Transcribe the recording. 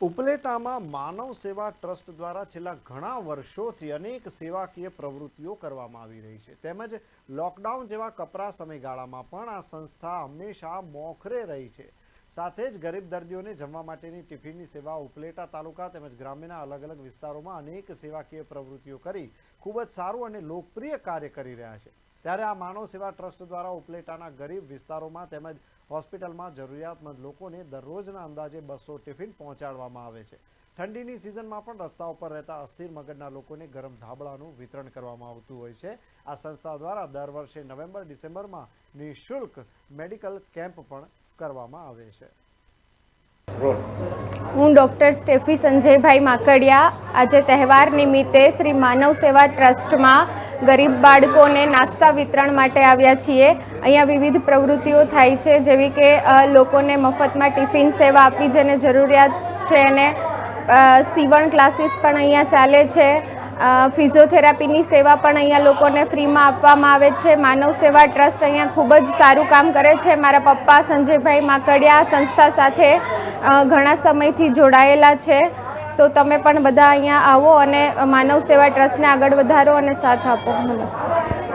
ઉપલેટામાં માનવ સેવા ટ્રસ્ટ દ્વારા છેલ્લા ઘણા વર્ષોથી અનેક સેવાકીય પ્રવૃત્તિઓ કરવામાં આવી રહી છે. તેમજ લોકડાઉન જેવા કપરા સમયગાળામાં પણ આ સંસ્થા હંમેશા મોખરે રહી છે. સાથે જ ગરીબ દર્દીઓને જમવા માટેની ટિફિનની સેવા ઉપલેટા તાલુકા તેમજ ગ્રામ્યના અલગ અલગ વિસ્તારોમાં અનેક સેવાકીય પ્રવૃત્તિઓ કરી ખૂબ જ સારું અને લોકપ્રિય કાર્ય કરી રહ્યા છે. ત્યારે આ માનવ સેવા ટ્રસ્ટ દ્વારા ઉપલેટાના ગરીબ વિસ્તારોમાં તેમજ હોસ્પિટલમાં જરૂરિયાતમંદ લોકોને દરરોજના અંદાજે બસો ટિફિન પહોંચાડવામાં આવે છે. ઠંડીની સિઝનમાં પણ રસ્તા ઉપર રહેતા અસ્થિર મગજના લોકોને ગરમ ધાબળાનું વિતરણ કરવામાં આવતું હોય છે. આ સંસ્થા દ્વારા દર વર્ષે નવેમ્બર ડિસેમ્બરમાં નિઃશુલ્ક મેડિકલ કેમ્પ પણ કરવામાં આવે છે. હું ડૉક્ટર સ્ટેફી સંજયભાઈ માકડિયા. આજે તહેવાર નિમિત્તે શ્રી માનવ સેવા ટ્રસ્ટમાં ગરીબ બાળકોને નાસ્તા વિતરણ માટે આવ્યા છીએ. અહીંયા વિવિધ પ્રવૃત્તિઓ થાય છે, જેવી કે લોકોને મફતમાં ટિફિન સેવા આપવી જેને જરૂરિયાત છે અને સીવણ ક્લાસીસ પણ અહીંયા ચાલે છે. ફિઝિયોથેરાપીની સેવા પણ અહીંયા લોકોને ફ્રીમાં આપવામાં આવે છે. માનવ સેવા ટ્રસ્ટ અહીંયા ખૂબ જ સારું કામ કરે છે. મારા પપ્પા સંજયભાઈ માકડિયા સંસ્થા સાથે ઘણા સમયથી જોડાયેલા છે. તો તમે પણ બધા અહીંયા આવો અને માનવ સેવા ટ્રસ્ટને આગળ વધારો અને સાથ આપો. નમસ્તે.